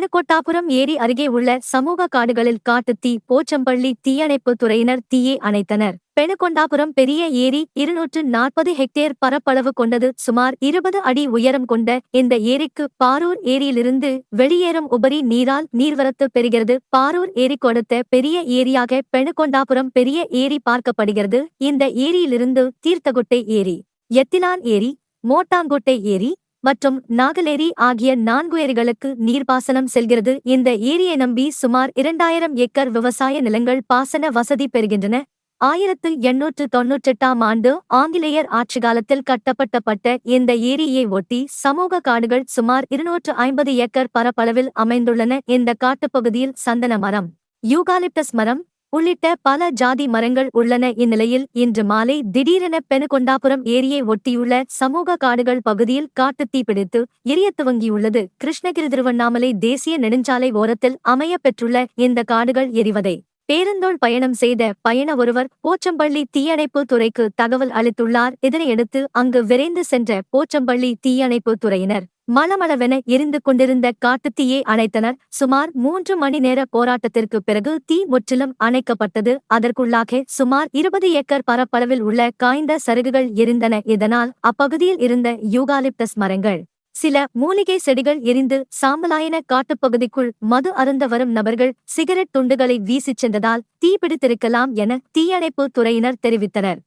பெணுகொட்டாபுரம் ஏரி அருகே உள்ள சமூக காடுகளில் காட்டு தீ போச்சம்பள்ளி தீயணைப்பு துறையினர் தீயை அணைத்தனர். பெணுகொண்டாபுரம் பெரிய ஏரி இருநூற்று நாற்பது ஹெக்டேர் பரப்பளவு கொண்டது. சுமார் இருபது அடி உயரம் கொண்ட இந்த ஏரிக்கு பாரூர் ஏரியிலிருந்து வெளியேறும் உபரி நீரால் நீர்வரத்து பெறுகிறது. பாரூர் ஏரி கொடுத்த பெரிய ஏரியாக பெணுகொண்டாபுரம் பெரிய ஏரி பார்க்கப்படுகிறது. இந்த ஏரியிலிருந்து தீர்த்தகுட்டை ஏரி எத்திலான் ஏரி மோட்டாங்குட்டை ஏரி மற்றும் நாகலேரி ஆகிய நான்கு ஏரிகளுக்கு நீர்ப்பாசனம் செல்கிறது. இந்த ஏரியை நம்பி சுமார் இரண்டாயிரம் ஏக்கர் விவசாய நிலங்கள் பாசன வசதி பெறுகின்றன. ஆயிரத்து எண்ணூற்று தொன்னூற்றெட்டாம் ஆண்டு ஆங்கிலேயர் ஆட்சி காலத்தில் கட்டப்பட்டப்பட்ட இந்த ஏரியை ஒட்டி சமூக காடுகள் சுமார் இருநூற்று ஐம்பது ஏக்கர் பரப்பளவில் அமைந்துள்ளன. இந்த காட்டுப்பகுதியில் சந்தன மரம் யூகாலிப்டஸ் மரம் உள்ளிட்ட பல ஜாதி மரங்கள் உள்ளன. இந்நிலையில் இன்று மாலை திடீரென பெனுகொண்டாபுரம் ஏரியை ஒட்டியுள்ள சமூக காடுகள் பகுதியில் காட்டுத்தீ பிடித்து எரிய துவங்கியுள்ளது. கிருஷ்ணகிரி திருவண்ணாமலை தேசிய நெடுஞ்சாலை ஓரத்தில் அமையப் பெற்றுள்ள இந்த காடுகள் எரிவதை பேருந்தோள் பயணம் செய்த பயண ஒருவர் போச்சம்பள்ளி தீயணைப்பு துறைக்கு தகவல் அளித்துள்ளார். இதனையடுத்து அங்கு விரைந்து சென்ற போச்சம்பள்ளி தீயணைப்பு துறையினர் மளமளவென எரிந்து கொண்டிருந்த காட்டுத்தீயை அணைத்தனர். சுமார் மூன்று மணி நேர போராட்டத்திற்கு பிறகு தீ முற்றிலும் அணைக்கப்பட்டது. அதற்குள்ளாக சுமார் இருபது ஏக்கர் பரப்பளவில் உள்ள காய்ந்த சருகுகள் எரிந்தன. இதனால் அப்பகுதியில் இருந்த யூகாலிப்டஸ் மரங்கள் சில மூலிகை செடிகள் எரிந்து சாம்பலாயன காட்டுப்பகுதிக்குள் மது அருந்த வரும் நபர்கள் சிகரெட் துண்டுகளை வீசிச் சென்றதால் தீப்பிடித்திருக்கலாம் என தீயணைப்பு துறையினர் தெரிவித்தனர்.